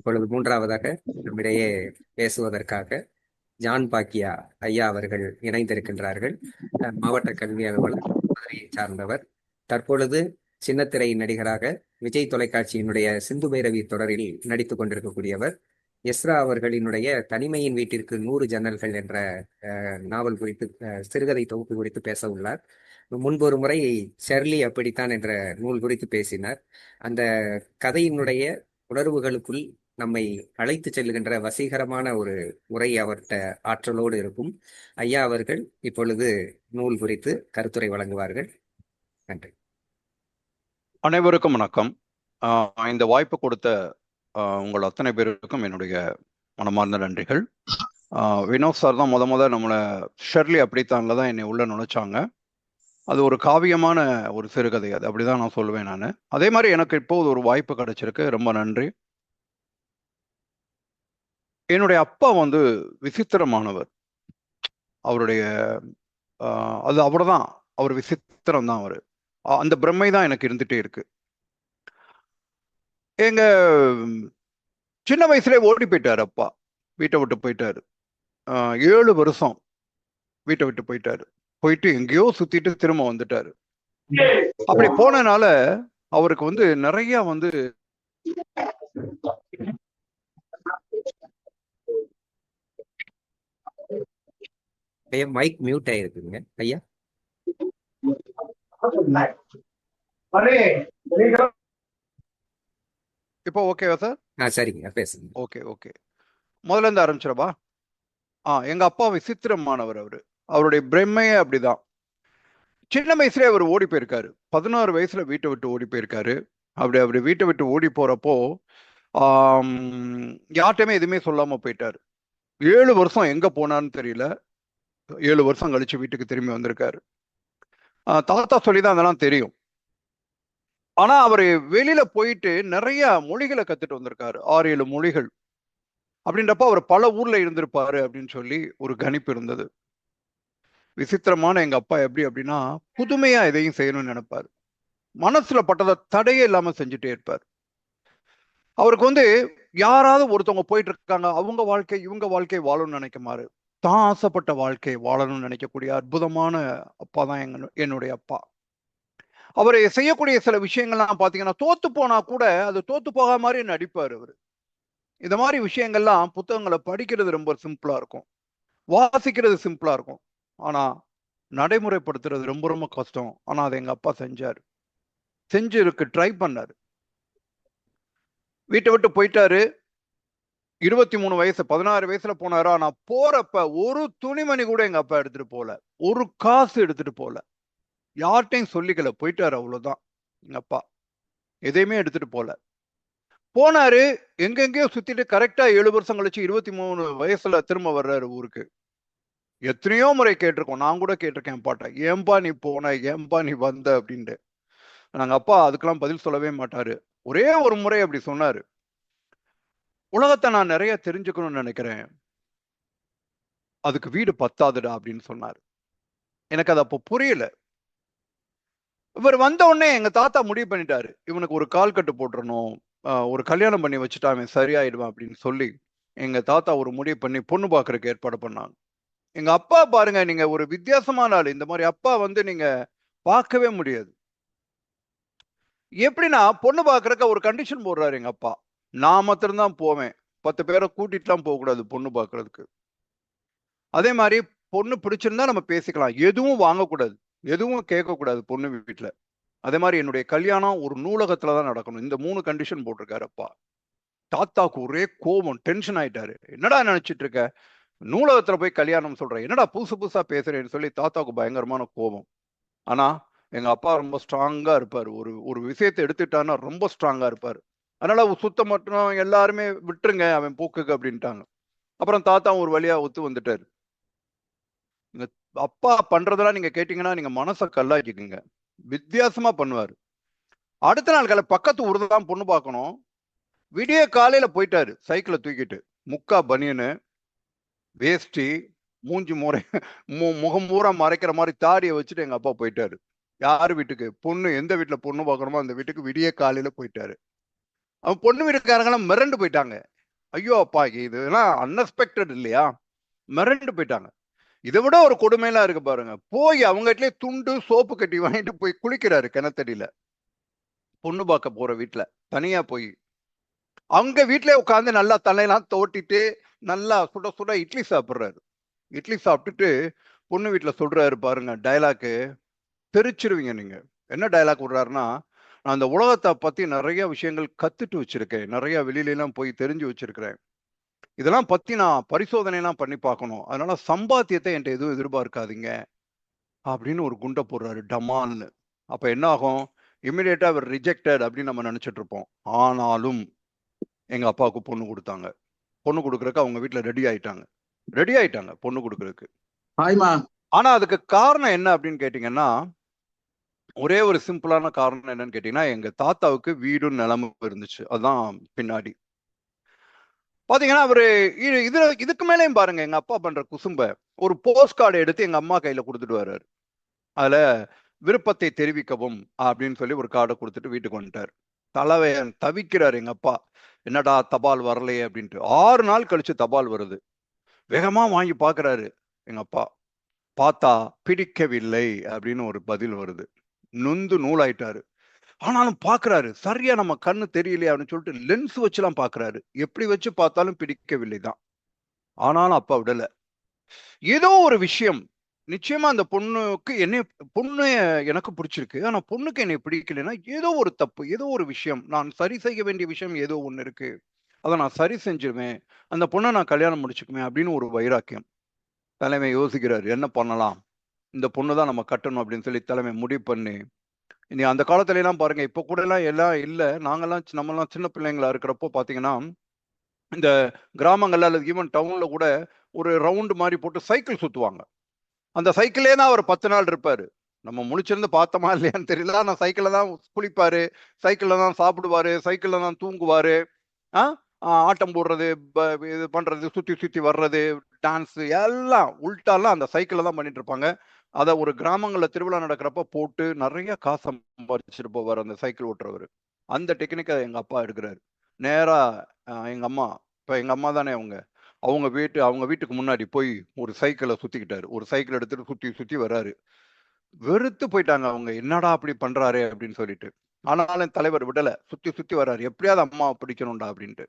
இப்பொழுது மூன்றாவதாக நம்மிடையே பேசுவதற்காக ஜான் பாக்கியா ஐயா அவர்கள் இணைந்திருக்கின்றார்கள். மாவட்ட கல்வி அலுவலர் மதுரையை சார்ந்தவர். தற்பொழுது சின்னத்திரை நடிகராக விஜய் தொலைக்காட்சியினுடைய சிந்து பைரவி தொடரில் நடித்துக் கொண்டிருக்கக்கூடியவர். எஸ்ரா அவர்களினுடைய தனிமையின் வீட்டிற்கு நூறு ஜன்னல்கள் என்ற நாவல் குறித்து சிறுகதை தொகுப்பு குறித்து பேச உள்ளார். முன்பொரு முறை ஷெர்லி அப்படித்தான் என்ற நூல் குறித்து பேசினார். அந்த கதையினுடைய உணர்வுகளுக்குள் நம்மை அழைத்து செல்லுகின்ற வசீகரமான ஒரு உரை அவர்கிட்ட ஆற்றலோடு இருக்கும். ஐயா அவர்கள் இப்பொழுது நூல் குறித்து கருத்துரை வழங்குவார்கள். நன்றி. அனைவருக்கும் வணக்கம். இந்த வாய்ப்பு கொடுத்த உங்கள் அத்தனை பேருக்கும் என்னுடைய மனமார்ந்த நன்றிகள். வினோத் சார் தான் முத முத நம்மளை ஷெர்லி அப்படித்தான்ல தான் என்னை உள்ள நுழைச்சாங்க. அது ஒரு காவியமான ஒரு சிறுகதை அது. அப்படிதான் நான் சொல்லுவேன் நான். அதே மாதிரி எனக்கு இப்போது ஒரு வாய்ப்பு கிடைச்சிருக்கு. ரொம்ப நன்றி. என்னுடைய அப்பா வந்து விசித்திரமானவர். அவருடைய அது அது அவர்தான். அவர் விசித்திரம் தான் அவர் அந்த பிரமை தான் எனக்கு இருந்துகிட்டே இருக்கு. எங்க சின்ன வயசுலயே ஓடி போயிட்டாரு அப்பா. வீட்டை விட்டு போயிட்டாரு. ஏழு வருஷம் வீட்டை விட்டு போயிட்டாரு. போயிட்டு எங்கேயோ சுத்திட்டு திரும்ப வந்துட்டாரு. அப்படி போனனால அவருக்கு வந்து நிறைய வந்து ஐயா மைக் மியூட் ஆயிருக்குங்க ஐயா இப்போ ஓகேவா சார் ஆ சரிங்க. பேசுங்க ஓகே ஓகே முதல்ல இருந்து ஆரம்பிச்சிடவா? ஆ எங்க அப்பா விசித்திரமானவர் அவரு. அவருடைய பிரம்மையே அப்படிதான். சின்ன வயசுலயே அவர் ஓடி போயிருக்காரு. பதினாறு வயசுல வீட்டை விட்டு ஓடி போயிருக்காரு. அப்படி அப்படி வீட்டை விட்டு ஓடி போறப்போ ஆம், யார்கிட்டயுமே எதுவுமே சொல்லாம போயிட்டாரு. ஏழு வருஷம் எங்க போனான்னு தெரியல. ஏழு வருஷம் கழிச்சு வீட்டுக்கு திரும்பி வந்திருக்காரு. தாத்தா தாத்தா சொல்லிதான் அதெல்லாம் தெரியும். ஆனா அவர் வெளியில போயிட்டு நிறைய மொழிகளை கத்துட்டு வந்திருக்காரு. ஆறு ஏழு மொழிகள். அப்படின்றப்ப அவர் பல ஊர்ல இருந்திருப்பாரு அப்படின்னு சொல்லி ஒரு கணிப்பு இருந்தது. விசித்திரமான எங்க அப்பா எப்படி அப்படின்னா புதுமையா எதையும் செய்யணும்னு நினைப்பாரு. மனசுல பட்டதை தடையே இல்லாம செஞ்சுட்டே இருப்பார். அவருக்கு வந்து யாராவது ஒருத்தவங்க போயிட்டு இருக்காங்க. அவங்க வாழ்க்கை இவங்க வாழ்க்கை வாழணும்னு நினைக்குமாறு. தான் ஆசைப்பட்ட வாழ்க்கை வாழணும்னு நினைக்கக்கூடிய அற்புதமான அப்பா தான் எங்க என்னுடைய அப்பா. அவர் செய்யக்கூடிய சில விஷயங்கள்லாம் பார்த்தீங்கன்னா தோத்து போனா கூட அது தோத்து போகாத மாதிரி நடிப்பார் அவர். இந்த மாதிரி விஷயங்கள்லாம் புத்தகங்களை படிக்கிறது ரொம்ப சிம்பிளா இருக்கும். வாசிக்கிறது சிம்பிளா இருக்கும். ஆனா நடைமுறைப்படுத்துறது ரொம்ப ரொம்ப கஷ்டம். ஆனா அதை எங்க அப்பா செஞ்சார். செஞ்சு இருக்கு ட்ரை பண்ணாரு. வீட்டை விட்டு போயிட்டாரு. இருபத்தி மூணு வயசு பதினாறு வயசுல போனாரு? நான் போறப்ப ஒரு துணிமணி கூட எங்க அப்பா எடுத்துட்டு போல. ஒரு காசு எடுத்துட்டு போல. யார்கிட்டையும் சொல்லிக்கல. போயிட்டாரு அவ்வளவுதான் எங்க அப்பா. எதையுமே எடுத்துட்டு போல. போனாரு எங்கெங்கேயோ சுத்திட்டு கரெக்டா ஏழு வருஷம் கழிச்சு இருபத்தி மூணு வயசுல திரும்ப வர்றாரு ஊருக்கு. எத்தனையோ முறை கேட்டிருக்கோம். நான் கூட கேட்டிருக்கேன் பாட்டை. ஏன்பா நீ போன? ஏன்பா நீ வந்த? அப்படின்ட்டு. நாங்க அப்பா அதுக்கெல்லாம் பதில் சொல்லவே மாட்டாரு. ஒரே ஒரு முறை அப்படி சொன்னாரு. உலகத்தை நான் நிறைய தெரிஞ்சுக்கணும்னு நினைக்கிறேன். அதுக்கு வீடு பத்தாதுடா அப்படின்னு சொன்னார். எனக்கு அது அப்போ புரியல. இவர் வந்த உடனே எங்க தாத்தா முடிவு பண்ணிட்டாரு. இவனுக்கு ஒரு கால் கட்டு போட்டுறணும். ஒரு கல்யாணம் பண்ணி வச்சுட்டா அவன் சரியாயிடுவான் அப்படின்னு சொல்லி எங்க தாத்தா ஒரு முடிவு பண்ணி பொண்ணு பார்க்கறதுக்கு ஏற்பாடு பண்ணாங்க. எங்க அப்பா பாருங்க நீங்க ஒரு வித்தியாசமான ஆள். இந்த மாதிரி அப்பா வந்து நீங்க பார்க்கவே முடியாது. எப்படின்னா பொண்ணு பார்க்கறக்க ஒரு கண்டிஷன் போடுறாரு எங்க அப்பா. நான் மாத்திரம்தான் போவேன். பத்து பேரை கூட்டிட்டுலாம் போகக்கூடாது பொண்ணு பார்க்கறதுக்கு. அதே மாதிரி பொண்ணு பிடிச்சிருந்தா நம்ம பேசிக்கலாம். எதுவும் வாங்கக்கூடாது. எதுவும் கேட்கக்கூடாது பொண்ணு வீட்டில் அதே மாதிரி என்னுடைய கல்யாணம் ஒரு நூலகத்துல தான் நடக்கணும். இந்த மூணு கண்டிஷன் போட்டிருக்காரு அப்பா. தாத்தாக்கு ஒரே கோபம் டென்ஷன் ஆயிட்டாரு. என்னடா நினைச்சிட்டு இருக்க? நூலகத்துல போய் கல்யாணம் சொல்கிறேன் என்னடா புதுசு புதுசா பேசுறேன்னு சொல்லி தாத்தாவுக்கு பயங்கரமான கோபம். ஆனா எங்க அப்பா ரொம்ப ஸ்ட்ராங்கா இருப்பார். ஒரு ஒரு விஷயத்தை எடுத்துட்டான்னா ரொம்ப ஸ்ட்ராங்கா இருப்பார். அதனால சுத்த மட்டும் எல்லாருமே விட்டுருங்க அவன் போக்குக்கு அப்படின்ட்டாங்க. அப்புறம் தாத்தா ஒரு வழியா ஒத்து வந்துட்டாரு. நீங்க அப்பா பண்றதெல்லாம் நீங்க கேட்டீங்கன்னா நீங்க மனசை கல்லாக்கிக்குங்க. வித்தியாசமா பண்ணுவாரு. அடுத்த நாள் காலை பக்கத்து ஊர் தான் பொண்ணு பார்க்கணும். விடிய காலையில போயிட்டாரு சைக்கிளை தூக்கிட்டு. முக்கா பனியனு வேஷ்டி மூஞ்சி முறை மு- முகம் பூரா மறைக்கிற மாதிரி தாடியை வச்சுட்டு எங்க அப்பா போயிட்டாரு. யார் வீட்டுக்கு? பொண்ணு எந்த வீட்டுல பொண்ணு பார்க்கணுமோ அந்த வீட்டுக்கு விடிய காலையில போயிட்டாரு. அவன் பொண்ணு வீட்டுக்காரங்களாம் மிரண்டு போயிட்டாங்க. ஐயோ அப்பா இதெல்லாம் அன்எக்ஸ்பெக்டட் இல்லையா? மிரண்டு போயிட்டாங்க. இதை விட ஒரு கொடுமையெல்லாம் இருக்கு பாருங்க. போய் அவங்க வீட்லயே துண்டு சோப்பு கட்டி வாங்கிட்டு போய் குளிக்கிறாரு கிணத்தடியில. பொண்ணு பார்க்க போற வீட்டுல தனியா போய். அவங்க வீட்டுல உட்காந்து நல்லா தலையெல்லாம் தோட்டிட்டு நல்லா சுட சுட இட்லி சாப்பிடுறாரு. இட்லி சாப்பிட்டுட்டு பொண்ணு வீட்டுல சொல்றாரு பாருங்க டயலாக்கு தெரிச்சிருவீங்க நீங்க. என்ன டயலாக் விடுறாருன்னா நான் அந்த உலகத்தை பத்தி நிறைய விஷயங்கள் கத்துட்டு வச்சிருக்கேன். நிறைய வெளியில எல்லாம் போய் தெரிஞ்சு வச்சிருக்கிறேன். இதெல்லாம் பத்தி நான் பரிசோதனை எல்லாம் பண்ணி பார்க்கணும். அதனால சம்பாத்தியத்தை என்கிட்ட எதுவும் எதிர்பார்க்காதீங்க. அப்படின்னு ஒரு குண்டை போடுறாரு. டமால்னு. அப்ப என்ன ஆகும்? இமிடியேட்டா அவர் ரிஜெக்டட் அப்படின்னு நம்ம நினைச்சிட்டு இருப்போம். ஆனாலும் எங்க அப்பாவுக்கு பொண்ணு கொடுத்தாங்க. பொண்ணு கொடுக்கறதுக்கு அவங்க வீட்டுல ரெடி ஆயிட்டாங்க. ரெடி ஆயிட்டாங்க பொண்ணு கொடுக்கறதுக்கு. ஹாய்மா ஆனா அதுக்கு காரணம் என்ன அப்படின்னு கேட்டீங்கன்னா ஒரே ஒரு சிம்பிளான காரணம் என்னன்னு கேட்டீங்கன்னா எங்க தாத்தாவுக்கு வீடும் நிலமும் இருந்துச்சு. அதுதான் பின்னாடி. பாத்தீங்கன்னா அவரு இது இதுல இதுக்கு மேலேயும் பாருங்க எங்க அப்பா பண்ற குசும்ப. ஒரு போஸ்ட் கார்டு எடுத்து எங்க அம்மா கையில கொடுத்துட்டு வர்றாரு. அதுல விருப்பத்தை தெரிவிக்கவும் அப்படின்னு சொல்லி ஒரு கார்டை கொடுத்துட்டு வீட்டுக்கு வந்துட்டார். தலைவன் தவிக்கிறார் எங்க அப்பா. என்னடா தபால் வரலையே அப்படின்ட்டு. ஆறு நாள் கழிச்சு தபால் வருது. வேகமா வாங்கி பாக்குறாரு எங்க அப்பா. பார்த்தா பிடிக்கவில்லை அப்படின்னு ஒரு பதில் வருது. நொந்து நூலாயிட்டாரு. ஆனாலும் பாக்குறாரு சரியா நம்ம கண்ணு தெரியலையே அப்படின்னு சொல்லிட்டு லென்ஸ் வச்சுலாம் பாக்குறாரு. எப்படி வச்சு பார்த்தாலும் பிடிக்கவில்லை தான் ஆனாலும் அப்பா விடல. ஏதோ ஒரு விஷயம். நிச்சயமா அந்த பொண்ணுக்கு என்னை பொண்ணு எனக்கு பிடிச்சிருக்கு. ஆனா பொண்ணுக்கு என்னை பிடிக்கலைன்னா ஏதோ ஒரு தப்பு ஏதோ ஒரு விஷயம். நான் சரி செய்ய வேண்டிய விஷயம் ஏதோ ஒண்ணு இருக்கு. அதை நான் சரி செஞ்சிருவேன். அந்த பொண்ணை நான் கல்யாணம் முடிச்சுக்குவேன் அப்படின்னு ஒரு வைராக்கியம். தலைமை யோசிக்கிறார் என்ன பண்ணலாம்? இந்த பொண்ணு தான் நம்ம கட்டணும் அப்படின்னு சொல்லி தலைமை முடிவு பண்ணி இனி அந்த காலத்துல எல்லாம் பாருங்க இப்போ கூட எல்லாம் எல்லாம் இல்லை நாங்கெல்லாம் நம்மலாம் சின்ன பிள்ளைங்களா இருக்கிறப்போ பார்த்தீங்கன்னா இந்த கிராமங்கள்ல அல்லது ஈவன் டவுன்ல கூட ஒரு ரவுண்டு மாதிரி போட்டு சைக்கிள் சுத்துவாங்க. அந்த சைக்கிளே தான் அவர் பத்து நாள் இருப்பாரு. நம்ம முழிச்சிருந்து பார்த்தோமா இல்லையான்னு தெரியல. ஆனால் சைக்கிளில் தான் குளிப்பாரு சைக்கிளில் தான் சாப்பிடுவாரு சைக்கிளில் தான் தூங்குவாரு. ஆ? ஆட்டம் போடுறது இது பண்ணுறது சுற்றி சுற்றி வர்றது டான்ஸு எல்லாம் உள்டாலாம் அந்த சைக்கிளில் தான் பண்ணிட்டு இருப்பாங்க. அதை ஒரு கிராமங்களில் திருவிழா நடக்கிறப்ப போட்டு நிறைய காசு சம்பாதிச்சுட்டு போவார் அந்த சைக்கிள் ஓட்டுறவர். அந்த டெக்னிக்கை எங்கள் அப்பா எடுக்கிறாரு. நேராக எங்கள் அம்மா இப்போ எங்கள் அம்மா தானே அவங்க. அவங்க வீட்டு அவங்க வீட்டுக்கு முன்னாடி போய் ஒரு சைக்கிளை சுற்றிக்கிட்டாரு ஒரு சைக்கிள் எடுத்துட்டு சுற்றி சுற்றி வர்றாரு. வெறுத்து போயிட்டாங்க அவங்க. என்னடா அப்படி பண்ணுறாரு அப்படின்னு சொல்லிட்டு. ஆனாலும் தலைவர் விடலை. சுற்றி சுற்றி வர்றாரு. எப்படியாவது அம்மாவை பிடிக்கணும்டா அப்படின்ட்டு.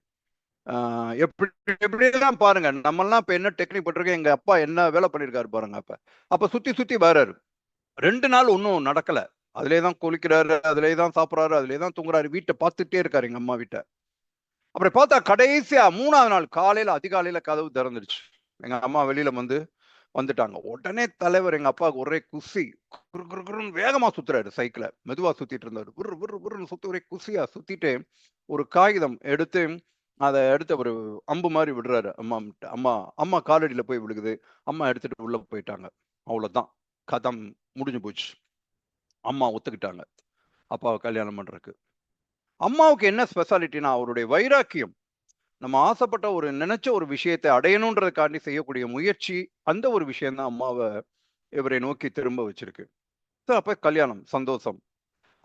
எப்படி எப்படியெல்லாம் பாருங்க நம்மெல்லாம் இப்ப என்ன டெக்னிக் போட்டிருக்கோம் எங்க அப்பா என்ன வேலை பண்ணிருக்காரு பாருங்க அப்ப. அப்ப சுத்தி சுத்தி வர்றாரு. ரெண்டு நாள் ஒன்றும் நடக்கல. அதுலேயே தான் குளிக்கிறாரு அதுலயே தான் சாப்பிட்றாரு அதுலயே தான் தூங்குறாரு. வீட்டை பார்த்துட்டே இருக்காரு எங்க அம்மா வீட்டை. அப்புறம் பார்த்தா கடைசியா மூணாவது நாள் காலையில அதிகாலையில கதவு திறந்துருச்சு. எங்க அம்மா வெளியில வந்து வந்துட்டாங்க. உடனே தலைவர் எங்க அப்பாவுக்கு ஒரே குசி குரு குரு குருன்னு வேகமா சுத்துறாரு சைக்கிளை. மெதுவா சுத்திட்டு இருந்தாரு. உரு விரு உருன்னு சுத்த ஒரே குசியா சுத்திட்டு ஒரு காகிதம் எடுத்து அதை எடுத்து ஒரு அம்பு மாதிரி விடுறாரு. அம்மா அம்மா அம்மா காலடியில் போய் விழுகுது. அம்மா எடுத்துட்டு உள்ள போயிட்டாங்க. அவ்வளோதான் கதம் முடிஞ்சு போச்சு. அம்மா ஒத்துக்கிட்டாங்க. அப்பாவை கல்யாணம் பண்றதுக்கு. அம்மாவுக்கு என்ன ஸ்பெஷாலிட்டினா அவருடைய வைராக்கியம். நம்ம ஆசைப்பட்ட ஒரு நினைச்ச ஒரு விஷயத்தை அடையணுன்றதுக்காண்டி செய்யக்கூடிய முயற்சி அந்த ஒரு விஷயம்தான் அம்மாவை இவரை நோக்கி திரும்ப வச்சிருக்கு. So, அப்போ கல்யாணம் சந்தோஷம்.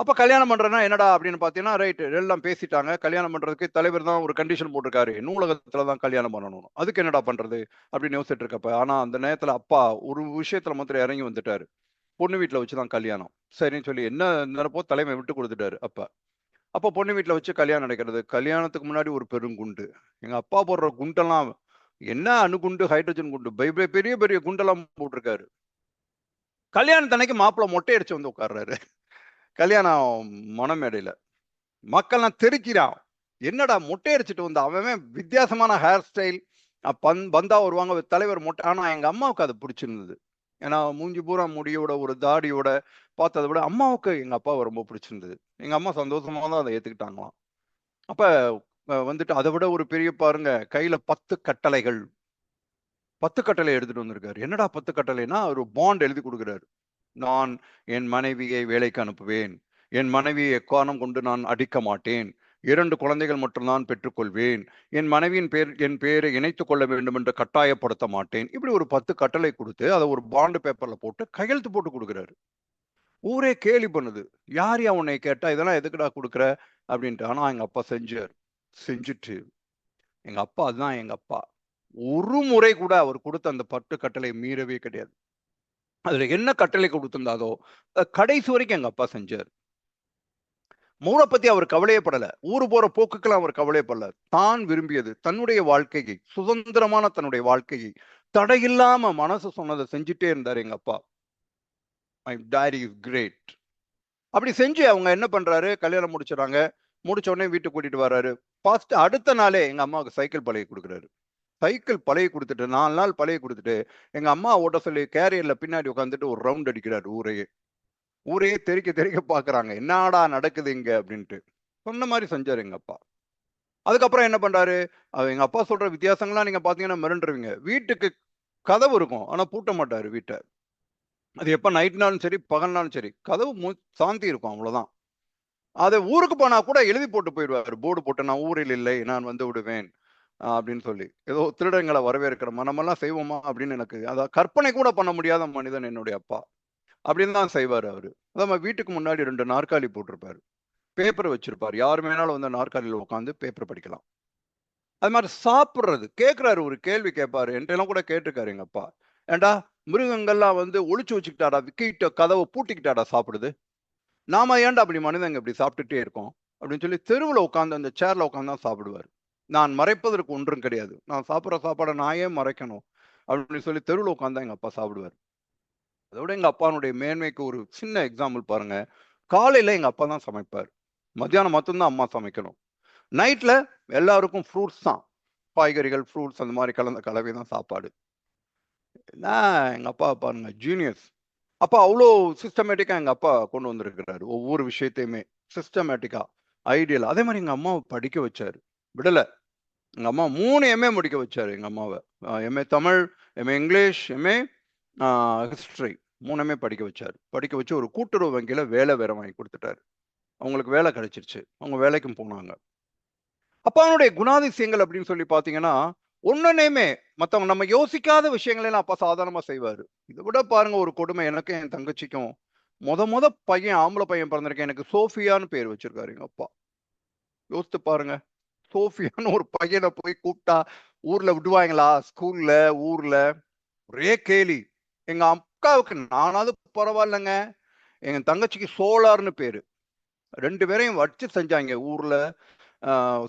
அப்போ கல்யாணம் பண்ணுறேன்னா என்னடா அப்படின்னு பார்த்தீங்கன்னா ரைட்டு எல்லாம் பேசிட்டாங்க. கல்யாணம் பண்ணுறதுக்கு தலைவர் தான் ஒரு கண்டிஷன் போட்டிருக்காரு. நூலகத்தில் தான் கல்யாணம் பண்ணணும் அதுக்கு என்னடா பண்ணுறது அப்படின்னு யோசிச்சுட்டு இருக்கப்ப ஆனால் அந்த நேரத்தில் அப்பா ஒரு விஷயத்தில் மாத்திரம் இறங்கி வந்துட்டாரு. பொண்ணு வீட்டில் வச்சு தான் கல்யாணம். சரின்னு சொல்லி என்ன நினைப்போ தலைமை விட்டு கொடுத்துட்டாரு அப்போ. அப்போ பொண்ணு வீட்டில் வச்சு கல்யாணம் நடக்கிறது கல்யாணத்துக்கு முன்னாடி ஒரு பெருங்குண்டு எங்கள் அப்பா போடுற குண்டெல்லாம் என்ன அணுகுண்டு ஹைட்ரஜன் குண்டு பெரிய பெரிய குண்டெல்லாம் போட்டிருக்காரு. கல்யாணத்தன்னைக்கு மாப்பிள்ளை மொட்டை அடிச்சு வந்து உட்கார்றாரு. கல்யாணம் மணமேடையில மக்கள்லாம் தெரிக்கிறான் என்னடா மொட்டையடிச்சிட்டு வந்த? அவன் வித்தியாசமான ஹேர் ஸ்டைல் பந் பந்தா வருவாங்க தலைவர் மொட்டை. ஆனா எங்க அம்மாவுக்கு அது பிடிச்சிருந்தது. ஏன்னா மூஞ்சி பூரா முடியோட ஒரு தாடியோட பார்த்ததை விட அம்மாவுக்கு எங்க அப்பாவை ரொம்ப பிடிச்சிருந்தது. எங்க அம்மா சந்தோஷமா தான் அதை ஏத்துக்கிட்டாங்களாம். அப்ப வந்துட்டு அதை விட ஒரு பெரிய பாருங்க கையில பத்து கட்டளைகள். பத்து கட்டளை எடுத்துட்டு வந்திருக்காரு. என்னடா பத்து கட்டளைனா ஒரு பாண்ட் எழுதி கொடுக்குறாரு. நான் என் மனைவியை வேலைக்கு அனுப்புவேன். என் மனைவியை எக்காரணம் கொண்டு நான் அடிக்க மாட்டேன். இரண்டு குழந்தைகள் மட்டும்தான் பெற்றுக்கொள்வேன். என் மனைவியின் பேர் என் பேரை இணைத்துக் கொள்ள வேண்டும் என்று கட்டாயப்படுத்த மாட்டேன். இப்படி ஒரு பத்து கட்டளை கொடுத்து அதை ஒரு பாண்டு பேப்பர்ல போட்டு கையெழுத்து போட்டு கொடுக்குறாரு. ஊரே கேலி பண்ணுது. யார் யா உன்னை கேட்டா இதெல்லாம் எதுக்குடா கொடுக்குற? அப்படின்ட்டு. ஆனா எங்க அப்பா செஞ்சார். செஞ்சுட்டு. எங்க அப்பா அதுதான் எங்க அப்பா. ஒரு முறை கூட அவர் கொடுத்த அந்த பட்டு கட்டளை மீறவே கிடையாது. அதுல என்ன கட்டளை கொடுத்திருந்தாதோ கடைசி வரைக்கும் எங்க அப்பா செஞ்சார். மூளை பத்தி அவர் கவலையப்படல. ஊர் போற போக்குக்கெல்லாம் அவர் கவலையப்படல. தான் விரும்பியது தன்னுடைய வாழ்க்கையை சுதந்திரமான தன்னுடைய வாழ்க்கையை தடையில்லாம மனசு சொன்னதை செஞ்சுட்டே இருந்தார் எங்க அப்பா. மை டைரி இஸ் கிரேட் அப்படி செஞ்சு அவங்க என்ன பண்றாரு? கல்யாணம் முடிச்சிடறாங்க முடிச்ச உடனே வீட்டுக்கு கூட்டிட்டு வர்றாரு. ஃபர்ஸ்ட் அடுத்த நாளே எங்க அம்மாவுக்கு சைக்கிள் பழகி கொடுக்குறாரு. சைக்கிள் பழைய கொடுத்துட்டு நாலு நாள் பழைய கொடுத்துட்டு எங்க அம்மா ஓட்ட சொல்லி கேரியர்ல பின்னாடி உட்காந்துட்டு ஒரு ரவுண்ட் அடிக்கிறாரு ஊரையே. ஊரையே தெறிக்க தெறிக்க பாக்குறாங்க. என்னடா நடக்குது இங்க? அப்படின்ட்டு. சொன்ன மாதிரி செஞ்சாரு எங்க அப்பா. அதுக்கப்புறம் என்ன பண்றாரு? அவர் எங்க அப்பா சொல்ற வித்தியாசங்கள்லாம் நீங்க பாத்தீங்கன்னா மிரண்டுருவீங்க. வீட்டுக்கு கதவு இருக்கும் ஆனா பூட்ட மாட்டாரு வீட்டை. அது எப்ப நைட்னாலும் சரி பகல்னாலும் சரி கதவு மு சாந்தி இருக்கும் அவ்வளவுதான். அதை ஊருக்கு போனா கூட எழுதி போட்டு போயிடுவாரு. போர்டு போட்டு நான் ஊரில் இல்லை நான் வந்து விடுவேன். அப்படின்னு சொல்லி. ஏதோ திருடங்களை வரவேற்கிற மனமெல்லாம் செய்வோமா அப்படின்னு எனக்கு அதான் கற்பனை கூட பண்ண முடியாத மனிதன் என்னுடைய அப்பா. அப்படின்னு தான் செய்வார் அவரு. அதான் வீட்டுக்கு முன்னாடி ரெண்டு நாற்காலி போட்டிருப்பாரு. பேப்பர் வச்சிருப்பாரு. யார் வேணாலும் வந்து நாற்காலியில் உட்காந்து பேப்பர் படிக்கலாம். அது மாதிரி சாப்பிட்றது. கேட்குறாரு ஒரு கேள்வி கேட்பாரு. என்கிட்டலாம் கூட கேட்டிருக்காரு எங்க அப்பா. ஏண்டா மிருகங்கள்லாம் வந்து ஒழிச்சு வச்சுக்கிட்டாடா விக்கிட்ட கதவை பூட்டிக்கிட்டாடா சாப்பிடுது? நாம ஏன்டா அப்படி மனிதங்க இப்படி சாப்பிட்டுட்டே இருக்கோம்? அப்படின்னு சொல்லி தெருவில் உட்காந்து அந்த சேர்ல உட்காந்து தான் சாப்பிடுவார். நான் மறைப்பதற்கு ஒன்றும் கிடையாது. நான் சாப்பிட்ற சாப்பாடை நான் ஏன் மறைக்கணும். அப்படின்னு சொல்லி தெருவில் உட்காந்து எங்கள் அப்பா சாப்பிடுவார். அதோட எங்கள் அப்பானுடைய மேன்மைக்கு ஒரு சின்ன எக்ஸாம்பிள் பாருங்க. காலையில் எங்கள் அப்பா தான் சமைப்பார். மத்தியானம் மட்டும்தான் அம்மா சமைக்கணும். நைட்டில் எல்லாருக்கும் ஃப்ரூட்ஸ் தான். காய்கறிகள் ஃப்ரூட்ஸ் அந்த மாதிரி கலந்த கலவை தான் சாப்பாடு. நான் எங்கள் அப்பா பாருங்க ஜீனியஸ் அப்பா அவ்வளோ சிஸ்டமேட்டிக்காக எங்கள் அப்பா கொண்டு வந்திருக்கிறாரு. ஒவ்வொரு விஷயத்தையுமே சிஸ்டமேட்டிக்காக ஐடியல் அதே மாதிரி எங்கள் அம்மாவை படிக்க வச்சாரு. விடலை. எங்கள் அம்மா மூணு எம்ஏ முடிக்க வச்சார் எங்கள் அம்மாவை. M A Tamil M A English M A history மூணுமே படிக்க வச்சார். படிக்க வச்சு ஒரு கூட்டுறவு வங்கியில் வேலை வேற வாங்கி கொடுத்துட்டாரு. அவங்களுக்கு வேலை கிடைச்சிருச்சு. அவங்க வேலைக்கும் போனாங்க. அப்பாவுடைய குணாதிசயங்கள் அப்படின்னு சொல்லி பார்த்தீங்கன்னா ஒன்றுனேமே மற்றவங்க நம்ம யோசிக்காத விஷயங்களெல்லாம் அப்பா சாதாரணமாக செய்வார். இதை விட பாருங்க ஒரு கொடுமை எனக்கும் என் தங்கச்சிக்கும். முத முத பையன் ஆம்பளை பையன் பிறந்திருக்கேன் எனக்கு சோஃபியான்னு பேர் வச்சிருக்காரு எங்கள் அப்பா. யோசித்து பாருங்க. சோஃபியான்னு ஒரு பையனை போய் கூப்பிட்டா ஊர்ல விடுவாங்களா? ஸ்கூல்ல ஊர்ல? ஒரே கேலி. எங்க அக்காவுக்கு நானாவது பரவாயில்லைங்க. எங்க தங்கச்சிக்கு சோலார்னு பேரு. ரெண்டு பேரையும் வச்சு செஞ்சாங்க ஊர்ல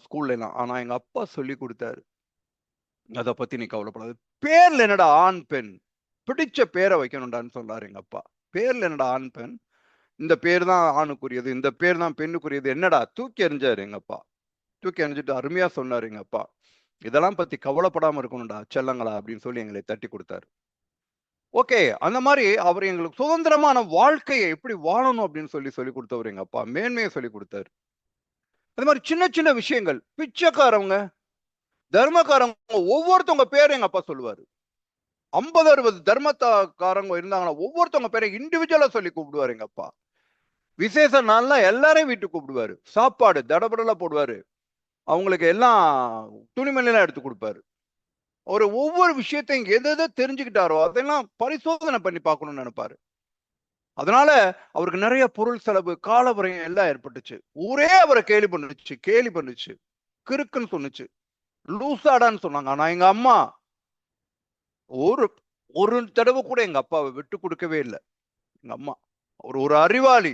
ஸ்கூல்ல எல்லாம் ஆனா எங்க அப்பா சொல்லி கொடுத்தாரு. அதை பத்தி நீ கவலைப்படாது. பேர்ல என்னடா ஆண் பெண்? பிடிச்ச பேரை வைக்கணும்டான்னு சொன்னாரு எங்க அப்பா. பேர்ல என்னடா ஆண் பெண்? இந்த பேர் தான் ஆணுக்குரியது. இந்த பேர் தான் பெண்ணுக்குரியது. என்னடா? தூக்கி எறிஞ்சாரு எங்க அப்பா. தூக்கி அணிஞ்சிட்டு அருமையா சொன்னாரு எங்க அப்பா. இதெல்லாம் பத்தி கவலைப்படாம இருக்கணும்டா செல்லங்களா அப்படின்னு சொல்லி எங்களை தட்டி கொடுத்தாரு. ஓகே அந்த மாதிரி அவர் எங்களுக்கு சுதந்திரமான வாழ்க்கையை எப்படி வாழணும் அப்படின்னு சொல்லி சொல்லி கொடுத்தவர் எங்க அப்பா. மேன்மையை சொல்லி கொடுத்தாரு. அது மாதிரி சின்ன சின்ன விஷயங்கள். பிச்சைக்காரவங்க தர்மக்காரங்க ஒவ்வொருத்தவங்க பேர் எங்க அப்பா சொல்லுவாரு. ஐம்பது அறுபது தர்மத்தாக்காரங்க இருந்தாங்கன்னா ஒவ்வொருத்தவங்க பேரை இண்டிவிஜுவலா சொல்லி கூப்பிடுவாரு எங்க அப்பா. விசேஷ நாள்லாம் எல்லாரையும் வீட்டுக்கு கூப்பிடுவாரு. சாப்பாடு தடபடலாம் போடுவாரு. அவங்களுக்கு எல்லாம் துணிமணிலாம் எடுத்து கொடுப்பாரு. ஒரு ஒவ்வொரு விஷயத்தையும் எதை எதை தெரிஞ்சுக்கிட்டாரோ அதெல்லாம் பரிசோதனை பண்ணி பார்க்கணும்னு நினைப்பாரு. அதனால அவருக்கு நிறைய பொருள் செலவு காலவரையும் எல்லாம் ஏற்பட்டுச்சு. ஊரே அவரை கேலி பண்ணுச்சு கேலி பண்ணுச்சு. கிறுக்குன்னு சொன்னுச்சு. லூசாடான்னு சொன்னாங்க. ஆனா எங்க அம்மா ஒரு ஒரு தடவை கூட எங்க அப்பாவை விட்டு கொடுக்கவே இல்லை. எங்க அம்மா அவர் ஒரு அறிவாளி.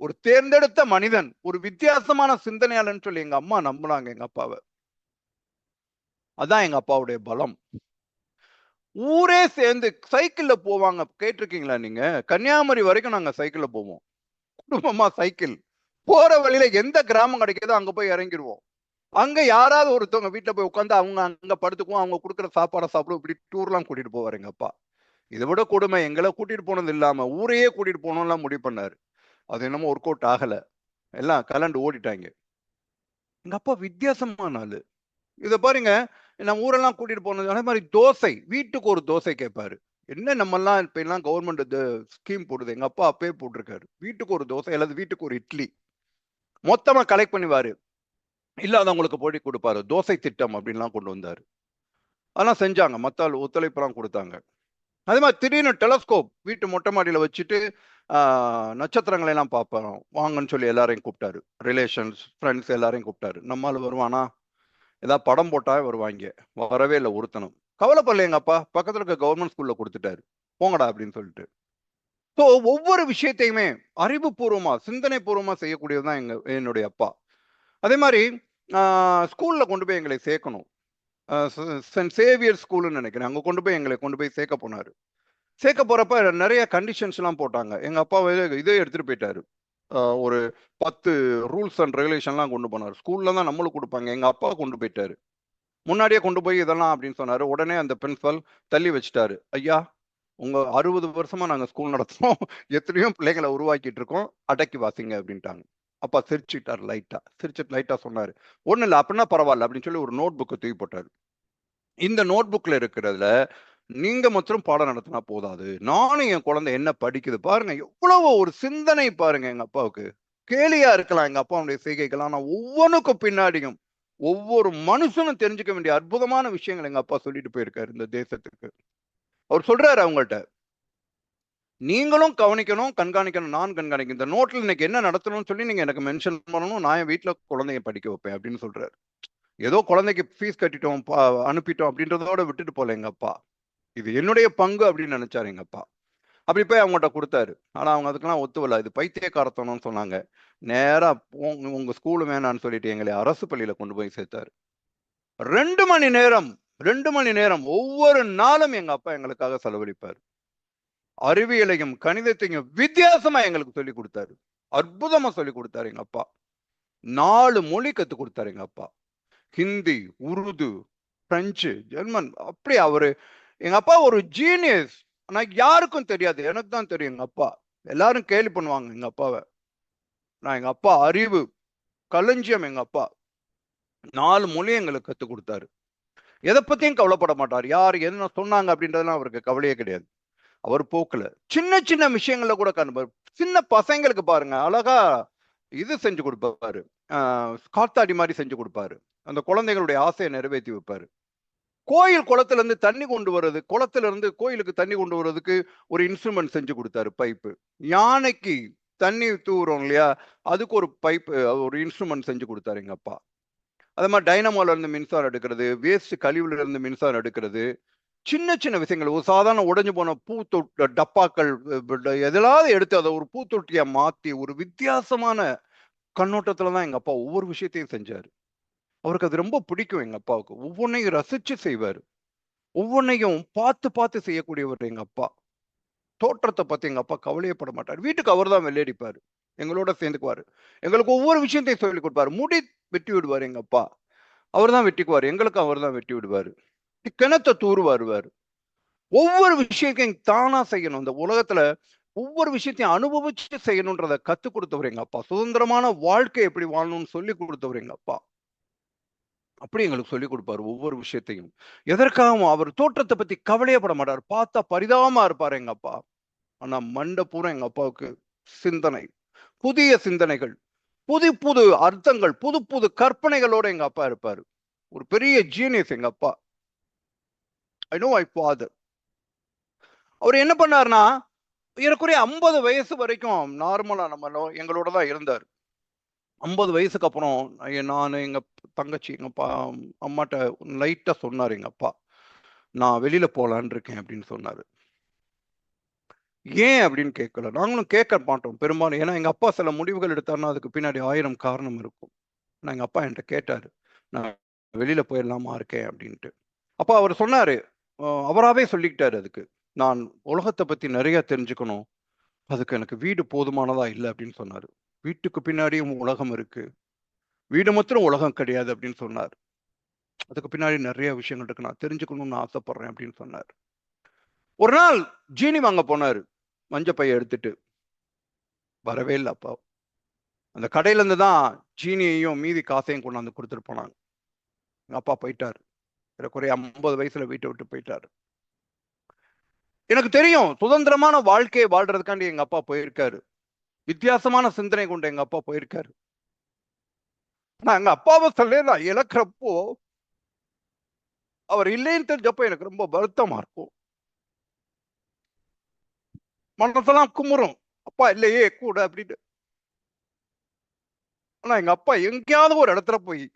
ஒரு தேர்ந்தெடுத்த மனிதன் ஒரு வித்தியாசமான சிந்தனையாளன்னு சொல்லி எங்க அம்மா நம்புனாங்க எங்க அப்பாவை. அதான் எங்க அப்பாவுடைய பலம். ஊரே சேர்ந்து சைக்கிள்ல போவாங்க. கேட்டிருக்கீங்களா நீங்க? கன்னியாகுமரி வரைக்கும் நாங்க சைக்கிள்ல போவோம். குடும்பமா சைக்கிள். போற வழியில எந்த கிராமம் கிடைக்குதோ அங்க போய் இறங்கிடுவோம் அங்க யாராவது ஒருத்தவங்க வீட்டுல போய் உட்காந்து அவங்க அங்க படுத்துக்குவோம். அவங்க கொடுக்குற சாப்பாடை சாப்பிடும் இப்படி டூர்லாம் கூட்டிட்டு போவாரு எங்க அப்பா. இதை விட கொடுமை எங்களை கூட்டிட்டு போனது இல்லாம ஊரையே கூட்டிட்டு போகணும்லாம் முடிவு பண்ணாரு. அது என்னமோ ஒர்க் அவுட் ஆகலை. எல்லாம் கலண்டு ஓடிட்டாங்க. எங்க அப்பா வித்தியாசமான ஆளு. இதை பாருங்க நம்ம ஊரெல்லாம் கூட்டிட்டு போனது அதே மாதிரி தோசை வீட்டுக்கு ஒரு தோசை கேட்பாரு என்ன நம்மெல்லாம் இப்போ இப்ப எல்லாம் கவர்மெண்ட் ஸ்கீம் போடுது? எங்க அப்பா அப்பே போட்டிருக்காரு. வீட்டுக்கு ஒரு தோசை அல்லது வீட்டுக்கு ஒரு இட்லி. மொத்தமா கலெக்ட் பண்ணிவாரு. இல்லாதவங்களுக்கு போட்டி கொடுப்பாரு. தோசை திட்டம் அப்படின்லாம் கொண்டு வந்தாரு. அதெல்லாம் செஞ்சாங்க. மத்த ஒத்துழைப்பெல்லாம் கொடுத்தாங்க. அதே மாதிரி திடீர்னு டெலஸ்கோப் வீட்டு மொட்டை மாடியில் வச்சுட்டு நட்சத்திரங்களை எல்லாம் பார்ப்போம். வாங்கன்னு சொல்லி எல்லாரையும் கூப்பிட்டாரு. ரிலேஷன்ஸ் ஃப்ரெண்ட்ஸ் எல்லாரையும் கூப்பிட்டாரு. நம்மால் வருவானா? ஏதாவது படம் போட்டா வருவாங்க. வரவே இல்லை ஒருத்தனும். கவலைப்படல எங்க அப்பா இருக்க கவர்மெண்ட் ஸ்கூல்ல கொடுத்துட்டாரு. போங்கடா அப்படின்னு சொல்லிட்டு. ஸோ ஒவ்வொரு விஷயத்தையுமே அறிவுபூர்வமா சிந்தனை பூர்வமா செய்யக்கூடியதுதான் எங்க என்னுடைய அப்பா. அதே மாதிரி ஸ்கூல்ல கொண்டு போய் எங்களை சேர்க்கணும். சென்ட் சேவியர் ஸ்கூல்னு நினைக்கிறேன். அங்கே கொண்டு போய் எங்களை கொண்டு போய் சேர்க்க போனார். சேர்க்க போகிறப்ப நிறைய கண்டிஷன்ஸ்லாம் போட்டாங்க. எங்கள் அப்பா இதே எடுத்துகிட்டு போயிட்டாரு. ஒரு பத்து ரூல்ஸ் அண்ட் ரெகுலேஷன்லாம் கொண்டு போனார். ஸ்கூலில் தான் நம்மளுக்கு கொடுப்பாங்க. எங்கள் அப்பா கொண்டு போயிட்டாரு. முன்னாடியே கொண்டு போய் இதெல்லாம் அப்படின்னு சொன்னார். உடனே அந்த பிரின்சிபல் தள்ளி வச்சுட்டாரு. ஐயா உங்க அறுபது வருஷமா நாங்கள் ஸ்கூல் நடத்துகிறோம் எத்தனையோ பிள்ளைங்களை உருவாக்கிட்டு இருக்கோம். அடக்கி வாசிங்க அப்படின்ட்டாங்க. அப்பா சிரிச்சுட்டார் லைட்டா சிரிச்சுட்டு லைட்டா சொன்னாரு. ஒன்றும் இல்லை அப்படின்னா பரவாயில்ல அப்படின்னு சொல்லி ஒரு நோட் புக்கை தூக்கி போட்டாரு. இந்த நோட் புக்ல இருக்கிறதுல நீங்க மாத்திரம் பாடம் நடத்தினா போதாது. நானும் என் குழந்தை என்ன படிக்குது பாருங்க. எவ்வளவு ஒரு சிந்தனை பாருங்க எங்க அப்பாவுக்கு. கேலியா இருக்கலாம் எங்க அப்பாவுடைய செய்கைகள் ஆனா ஒவ்வொன்றுக்கும் பின்னாடியும் ஒவ்வொரு மனுஷனும் தெரிஞ்சுக்க வேண்டிய அற்புதமான விஷயங்கள் எங்க அப்பா சொல்லிட்டு போயிருக்காரு இந்த தேசத்துக்கு. அவர் சொல்றாரு அவங்கள்ட்ட நீங்களும் கவனிக்கணும் கண்காணிக்கணும் நான் கண்காணிக்கணும். இந்த நோட்ல இன்னைக்கு என்ன நடத்தணும்னு சொல்லி நீங்க எனக்கு மென்ஷன் பண்ணணும். நான் என் வீட்டுல குழந்தைய படிக்க வைப்பேன் அப்படின்னு சொல்றாரு. ஏதோ குழந்தைக்கு ஃபீஸ் கட்டிட்டோம் அனுப்பிட்டோம் அப்படின்றதோட விட்டுட்டு போல எங்க அப்பா. இது என்னுடைய பங்கு அப்படின்னு நினைச்சாரு எங்க அப்பா. அப்படி போய் அவங்ககிட்ட கொடுத்தாரு. ஆனா அவங்க அதுக்கெல்லாம் ஒத்துவல. இது பைத்தியக்காரத்தனம்னு சொன்னாங்க. நேரா உங்க ஸ்கூலு வேணான்னு சொல்லிட்டு எங்களை அரசு பள்ளியில கொண்டு போய் சேர்த்தாரு. ரெண்டு மணி நேரம் ரெண்டு மணி நேரம் ஒவ்வொரு நாளும் எங்க அப்பா எங்களுக்காக செலவழிப்பார். அறிவியலையும் கணிதத்தையும் வித்தியாசமா எங்களுக்கு சொல்லி கொடுத்தாரு. அற்புதமா சொல்லி கொடுத்தாரு எங்க அப்பா. நாலு மொழி கத்து கொடுத்தாரு எங்க அப்பா. ஹிந்தி உருது பிரெஞ்சு ஜெர்மன் அப்படி அவரு எங்க அப்பா ஒரு ஜீனியஸ் ஆனா யாருக்கும் தெரியாது. எனக்கு தான் தெரியும் எங்க அப்பா. எல்லாரும் கேலி பண்ணுவாங்க எங்க அப்பாவை. நான் எங்க அப்பா அறிவு களஞ்சியம் எங்க அப்பா. நாலு மொழி எங்களுக்கு கத்து கொடுத்தாரு. எதை பத்தியும் கவலைப்பட மாட்டார். யார் என்ன சொன்னாங்க அப்படின்றதெல்லாம் அவருக்கு கவலையே கிடையாது. அவர் போக்கல. சின்ன சின்ன விஷயங்கள கூட காண்பார் சின்ன பசங்களுக்கு பாருங்க அழகா இது செஞ்சு கொடுப்பாரு. காத்தாடி மாதிரி செஞ்சு கொடுப்பாரு. அந்த குழந்தைகளுடைய ஆசையை நிறைவேற்றி வைப்பாரு. கோயில் குளத்துல இருந்து தண்ணி கொண்டு வர்றது குளத்துல இருந்து கோயிலுக்கு தண்ணி கொண்டு வர்றதுக்கு ஒரு இன்ஸ்ட்ருமெண்ட் செஞ்சு கொடுத்தாரு பைப்பு. யானைக்கு தண்ணி தூவுறோம் இல்லையா அதுக்கு ஒரு பைப் ஒரு இன்ஸ்ட்ருமெண்ட் செஞ்சு கொடுத்தாரு எங்க அப்பா. அதே மாதிரி டைனமோல இருந்து மின்சாரம் எடுக்கிறது வேஸ்ட் கழிவுல இருந்து மின்சாரம் எடுக்கிறது சின்ன சின்ன விஷயங்கள். ஒரு சாதாரண உடஞ்சு போன பூத்தொட்டு டப்பாக்கள் அஹ் எடுத்து அதை ஒரு பூத்தொட்டியா மாத்தி ஒரு வித்தியாசமான கண்ணோட்டத்துல தான் எங்க அப்பா ஒவ்வொரு விஷயத்தையும் செஞ்சாரு. அவருக்கு அது ரொம்ப பிடிக்கும் எங்க அப்பாவுக்கு. ஒவ்வொன்றையும் ரசிச்சு செய்வார். ஒவ்வொன்றையும் பார்த்து பார்த்து செய்யக்கூடியவர் எங்க அப்பா. தோற்றத்தை பத்தி எங்க அப்பா கவலையப்பட மாட்டார். வீட்டுக்கு அவர் தான் வெள்ளையடிப்பாரு எங்களோட சேர்ந்துக்குவாரு. எங்களுக்கு ஒவ்வொரு விஷயத்தையும் சொல்லி கொடுப்பாரு. முடி வெட்டி விடுவார் எங்க அப்பா. அவர் தான் வெட்டிக்குவார். எங்களுக்கு அவர் தான் வெட்டி விடுவாரு கிணத்தை தூர் வருவார். ஒவ்வொரு விஷயத்தையும் தானா செய்யணும். இந்த உலகத்துல ஒவ்வொரு விஷயத்தையும் அனுபவிச்சு செய்யணுன்றத கத்து கொடுத்தவர் எங்க அப்பா. சுதந்திரமான வாழ்க்கை எப்படி வாழணும்னு சொல்லி கொடுத்தவர் எங்க அப்பா. அப்படி எங்களுக்கு சொல்லி கொடுப்பாரு ஒவ்வொரு விஷயத்தையும். எதற்காகவும் அவர் தோற்றத்தை பத்தி கவலையப்பட மாட்டார். பார்த்தா பரிதாபமா இருப்பாரு எங்க அப்பா. ஆனா மண்ட பூரா எங்க அப்பாவுக்கு சிந்தனை. புதிய சிந்தனைகள். புது புது அர்த்தங்கள் புது புது கற்பனைகளோட எங்க அப்பா இருப்பாரு. ஒரு பெரிய ஜீனியஸ் எங்க அப்பா. ஐ நோ ஐ ஃபாதர் அவர் என்ன பண்ணாருன்னா ஏறக்குறைய ஐம்பது வயசு வரைக்கும் நார்மலா நம்ம எங்களோட தான் இருந்தார். ஐம்பது வயசுக்கு அப்புறம் நான் எங்க தங்கச்சி எங்க பா அம்மாட்ட லைட்டா சொன்னார் எங்க அப்பா. நான் வெளியில போலான்னு இருக்கேன் அப்படின்னு சொன்னாரு. ஏன் அப்படின்னு கேட்கல நாங்களும் கேட்க மாட்டோம் பெரும்பாலும். ஏன்னா எங்க அப்பா சில முடிவுகள் எடுத்தாருன்னா அதுக்கு பின்னாடி ஆயிரம் காரணம் இருக்கும். நான் எங்க அப்பா என்கிட்ட கேட்டாரு நான் வெளியில போயிடலாமா இருக்கேன் அப்படின்ட்டு. அப்பா அவர் சொன்னாரு அவராகவே சொல்லிக்கிட்டார் சொல்லிக்கிட்டாரு அதுக்கு. நான் உலகத்தை பற்றி நிறைய தெரிஞ்சுக்கணும். அதுக்கு எனக்கு வீடு போதுமானதா இல்லை அப்படின்னு சொன்னார். வீட்டுக்கு பின்னாடியும் உலகம் இருக்கு. வீடு மாத்திரம் உலகம் கிடையாது அப்படின்னு சொன்னார். அதுக்கு பின்னாடி நிறைய விஷயங்கள் இருக்கு. நான் தெரிஞ்சுக்கணும்னு ஆசைப்படுறேன் அப்படின்னு சொன்னார். ஒரு நாள் ஜீனி வாங்க போனாரு. மஞ்ச பைய எடுத்துட்டு. வரவே இல்லை அப்பா. அந்த கடையிலேருந்து தான் ஜீனியையும் மீதி காசையும் கொண்டாந்து கொடுத்துட்டு போனாங்க. எங்கள் அப்பா போயிட்டாரு. குறைய ஐம்பது வயசுல வீட்டை விட்டு போயிட்டாரு. எனக்கு தெரியும் சுதந்திரமான வாழ்க்கையை வாழ்றதுக்காண்டி எங்க அப்பா போயிருக்காரு. வித்தியாசமான சிந்தனை கொண்டு எங்க அப்பா போயிருக்காரு. ஆனா எங்க அப்பாவை சொல்ல நான் இழக்கிறப்போ அவர் இல்லைன்னு தெரிஞ்சப்போ எனக்கு ரொம்ப வருத்தமா இருக்கும். மனசெல்லாம் குமுறும். அப்பா இல்லையே கூட அப்படின்னு ஆனா எங்க அப்பா எங்கேயாவது ஒரு இடத்துல போய்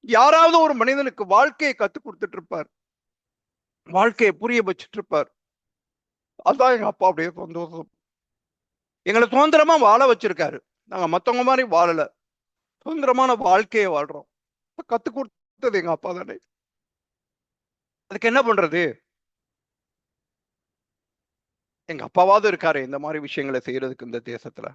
யாராவது ஒரு மனிதனுக்கு வாழ்க்கையை கத்து கொடுத்துட்டு இருப்பார் வாழ்க்கையை புரிய வச்சுட்டு இருப்பார் அதுதான் எங்க அப்பா அப்படியே சந்தோஷம். எங்களை சுதந்திரமா வாழ வச்சிருக்காரு. நாங்க மத்தவங்க மாதிரி வாழல. சுதந்திரமான வாழ்க்கையை வாழ்றோம். கத்து கொடுத்தது எங்க அப்பா தானே. அதுக்கு என்ன பண்றது? எங்க அப்பாவாவது இருக்காரு இந்த மாதிரி விஷயங்களை செய்யறதுக்கு இந்த தேசத்துல.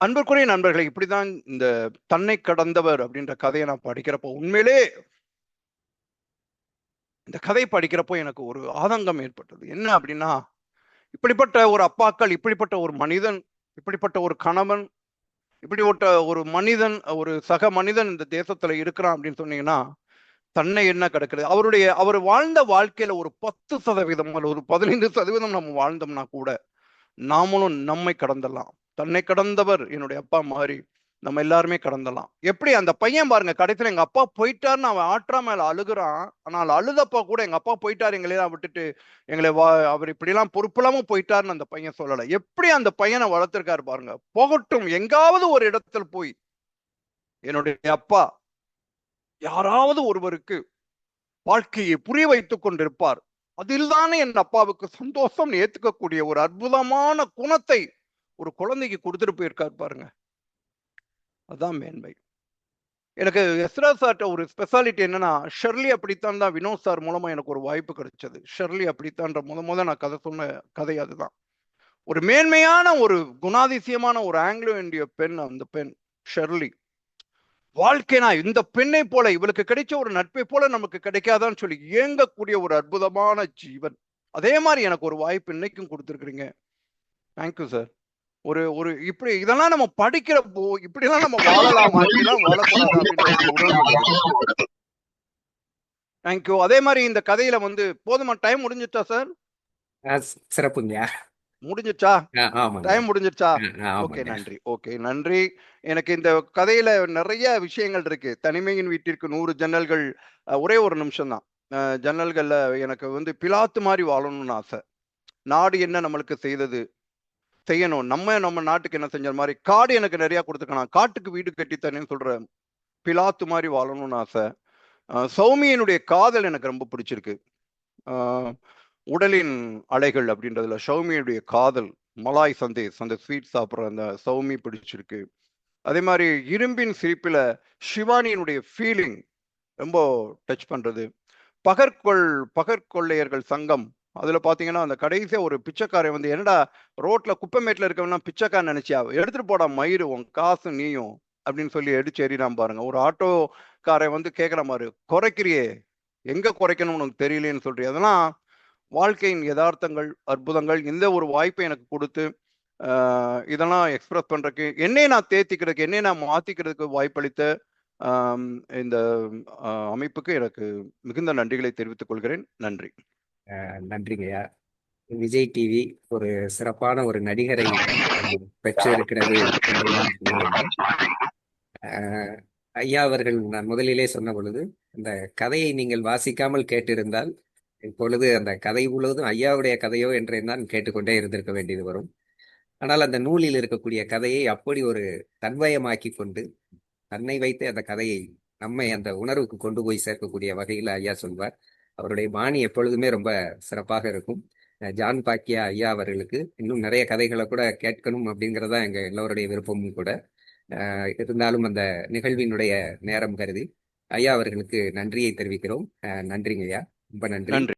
அன்புக்குரிய நண்பர்களை இப்படிதான் இந்த தன்னை கடந்தவர் அப்படின்ற கதையை நான் படிக்கிறப்போ உண்மையிலே இந்த கதை படிக்கிறப்போ எனக்கு ஒரு ஆதங்கம் ஏற்பட்டது. என்ன அப்படின்னா இப்படிப்பட்ட ஒரு அப்பாக்கள் இப்படிப்பட்ட ஒரு மனிதன் இப்படிப்பட்ட ஒரு கணவன் இப்படிப்பட்ட ஒரு மனிதன் ஒரு சக மனிதன் இந்த தேசத்துல இருக்கிறான் அப்படின்னு சொன்னீங்கன்னா தன்னை என்ன கிடக்கிறது? அவருடைய அவர் வாழ்ந்த வாழ்க்கையில ஒரு பத்து சதவீதம் ஒரு பதினைந்து சதவீதம் நம்ம வாழ்ந்தோம்னா கூட நாமளும் நம்மை கடந்துடலாம். தன்னை கடந்தவர் என்னுடைய அப்பா மாதிரி நம்ம எல்லாருமே கடந்தலாம். எப்படி? அந்த பையன் பாருங்க கடைசியில எங்க அப்பா போயிட்டாருன்னு அவன் ஆற்றா மேல அழுகுறான். ஆனால் அழுதப்பா கூட எங்க அப்பா போயிட்டாரு எங்களையெல்லாம் விட்டுட்டு எங்களை வா அவர் இப்படிலாம் பொறுப்பில்லாம போயிட்டாருன்னு அந்த பையன் சொல்லலை. எப்படி அந்த பையனை வளர்த்திருக்காரு பாருங்க. போகட்டும் எங்காவது ஒரு இடத்துல போய் என்னுடைய அப்பா யாராவது ஒருவருக்கு வாழ்க்கையை புரிய வைத்துக் கொண்டிருப்பார். அதில்தானே என் அப்பாவுக்கு சந்தோஷம் ஏத்துக்கக்கூடிய ஒரு அற்புதமான குணத்தை ஒரு குழந்தைக்கு கொடுத்துட்டு போயிருக்காரு பாருங்க. அதான் மேன்மை. எனக்கு எஸ்ரா சார்ட்ட ஒரு ஸ்பெஷாலிட்டி என்னன்னா ஷெர்லி அப்படித்தான் தான் வினோத் சார் மூலமா எனக்கு ஒரு வாய்ப்பு கிடைச்சது. ஷெர்லி அப்படித்தான்ற முத முத நான் கதை சொன்ன கதை அதுதான். ஒரு மேன்மையான ஒரு குணாதிசயமான ஒரு ஆங்கிலோ இந்திய பெண் அந்த பெண் ஷெர்லி. வாழ்க்கைனா இந்த பெண்ணை போல இவளுக்கு கிடைச்ச ஒரு நட்பை போல நமக்கு கிடைக்காதான்னு சொல்லி இயங்கக்கூடிய ஒரு அற்புதமான ஜீவன். அதே மாதிரி எனக்கு ஒரு வாய்ப்பு இன்னைக்கும் கொடுத்துருக்குறீங்க. தேங்க்யூ சார் ஒரு ஒரு இப்படி இதெல்லாம் நம்ம படிக்கிறப்போ இப்படிலாம் நம்ம வாழலாமா தேங்க்யூ அதே மாதிரி இந்த கதையில வந்து போதுமா டைம் முடிஞ்சிச்சா சார் அஹ் சிறப்புங்கய்யா முடிஞ்சிச்சா? டைம் முடிஞ்சிருச்சா அஹ் ஓகே நன்றி. ஓகே நன்றி. எனக்கு இந்த கதையில நிறைய விஷயங்கள் இருக்கு. தனிமையின் வீட்டிற்கு நூறு ஜன்னல்கள் ஒரே ஒரு நிமிஷம் தான் ஜன்னல்கள்ல எனக்கு வந்து பிலாத்து மாதிரி வாழணும்னு ஆசை. நாடு என்ன நம்மளுக்கு செய்தது? செய்யணும். நம்ம நம்ம நாட்டுக்கு என்ன செஞ்ச மாதிரி காடு எனக்கு நிறைய கொடுத்துருக்கான். காட்டுக்கு வீடு கட்டித்தரேன்னு சொல்ற பிலாத்து மாதிரி வாழணும்னு ஆசை. சௌமியனுடைய காதல் எனக்கு ரொம்ப பிடிச்சிருக்கு. உடலின் அலைகள் அப்படின்றதுல சௌமியனுடைய காதல் மலாய் சந்தேஸ் அந்த ஸ்வீட் சாப்பிட்ற அந்த சௌமி பிடிச்சிருக்கு. அதே மாதிரி இரும்பின் சிரிப்பில் சிவானியினுடைய ஃபீலிங் ரொம்ப டச் பண்ணுறது பகற்கொள் பகற்கொள்ளையர்கள் சங்கம் அதுல பாத்தீங்கன்னா அந்த கடைசியா ஒரு பிச்சைக்காரை வந்து என்னடா ரோட்ல குப்பைமேட்ல இருக்கவனா பிச்சைக்காரன் நினைச்சியா? எடுத்துட்டு போடா மயிறு உன் காசு நீயும் அப்படின்னு சொல்லி அடிச்சு எறினான் பாருங்க. ஒரு ஆட்டோக்காரை வந்து கேட்குற மாதிரி குறைக்கிறியே எங்க குறைக்கணும்னு உனக்கு தெரியலேன்னு சொல்றிய? அதெல்லாம் வாழ்க்கையின் யதார்த்தங்கள் அற்புதங்கள் இந்த ஒரு வாய்ப்பை எனக்கு கொடுத்து இதெல்லாம் எக்ஸ்பிரஸ் பண்றதுக்கு என்னை நான் தேத்திக்கிறதுக்கு என்னை நான் மாத்திக்கிறதுக்கு வாய்ப்பளித்த இந்த அமைப்புக்கு எனக்கு மிகுந்த நன்றிகளை தெரிவித்துக் கொள்கிறேன். நன்றி. நன்றிங்கய்யா. விஜய் டிவி ஒரு சிறப்பான ஒரு நடிகரை பெற்றிருக்கிறது ஐயா அவர்கள் நான் முதலிலே சொன்ன பொழுது இந்த கதையை நீங்கள் வாசிக்காமல் கேட்டிருந்தால் இப்பொழுது அந்த கதை முழுவதும் ஐயாவுடைய கதையோ என்று நான் கேட்டுக்கொண்டே இருந்திருக்க வேண்டியது வரும். ஆனால் அந்த நூலில் இருக்கக்கூடிய கதையை அப்படி ஒரு தன்வயமாக்கி கொண்டு தன்னை வைத்து அந்த கதையை நம்மை அந்த உணர்வுக்கு கொண்டு போய் சேர்க்கக்கூடிய வகையில் ஐயா சொல்வார். அவருடைய பாணி எப்பொழுதுமே ரொம்ப சிறப்பாக இருக்கும். அஹ் ஜான் பாக்கியா ஐயா அவர்களுக்கு இன்னும் நிறைய கதைகளை கூட கேட்கணும் அப்படிங்கிறதா எங்க எல்லோருடைய விருப்பமும் கூட. இருந்தாலும் அந்த நிகழ்வினுடைய நேரம் கருதி ஐயா அவர்களுக்கு நன்றியை தெரிவிக்கிறோம். நன்றிங்க ஐயா ரொம்ப நன்றி. நன்றி.